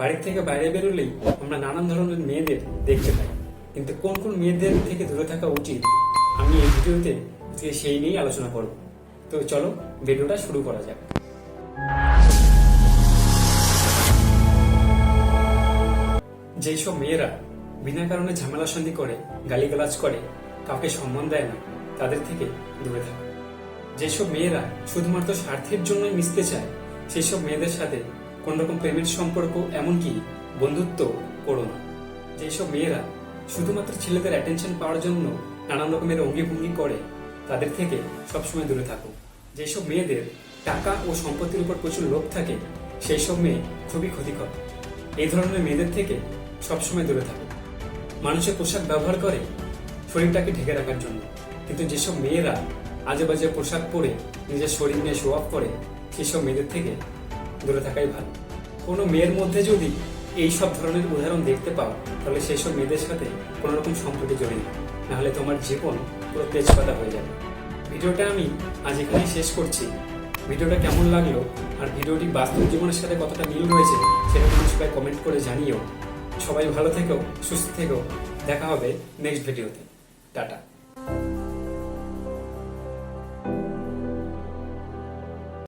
বাড়ির থেকে বাইরে বেরোলেই আমরা নানান ধরনের মেয়েদের দেখতে পাই। কিন্তু কোন কোন মেয়েদের থেকে দূরে থাকা উচিত আমি এই ভিডিওতে সেই নিয়েই আলোচনা করব। তো চলো ভিডিওটা শুরু করা যাক। যেই সব মেয়েরা বিনা কারণে ঝামেলা সন্ধি করে, গালিগালাজ করে, কাউকে সম্মান দেয় না, তাদের থেকে দূরে থাকো। যেসব মেয়েরা শুধুমাত্র স্বার্থের জন্যই মিশতে চায়, সেই সব মেয়েদের সাথে কোন রকম প্রেমের সম্পর্ক এমনকি বন্ধুত্ব করো না। যেসব মেয়েরা শুধুমাত্র ছেলেদের অ্যাটেনশন পাওয়ার জন্য নানান রকমের অঙ্গিভঙ্গি করে, তাদের থেকে সবসময় দূরে থাকো। যেসব মেয়েদের টাকা ও সম্পত্তির উপর প্রচুর লোভ থাকে সেই সব মেয়ে খুবই ক্ষতিকর। এই ধরনের মেয়েদের থেকে সবসময় দূরে থাকো। মানুষের পোশাক ব্যবহার করে শরীরটাকে ঢেকে রাখার জন্য। কিন্তু যেসব মেয়েরা আজে বাজে পোশাক পরে নিজের শরীর নিয়ে শো অফ করে, সেসব মেয়েদের থেকে দূরে থাকাই ভালো। কোনো মেয়ের মধ্যে যদি এই সব ধরনের উদাহরণ দেখতে পাও, তাহলে সেই সব মেয়েদের সাথে কোনো রকম সম্পর্কে জড়িয়ে নাহলে তোমার জীবন পুরো তেজপাতা হয়ে যাবে। ভিডিওটা আমি আজ এখানেই শেষ করছি। ভিডিওটা কেমন লাগল আর ভিডিওটি বাস্তব জীবনের সাথে কতটা মিল রয়েছে, সেটা তোমরা সবাই কমেন্ট করে জানিও। সবাই ভালো থেকো, সুস্থ থেকো। দেখা হবে নেক্সট ভিডিওতে টাটা।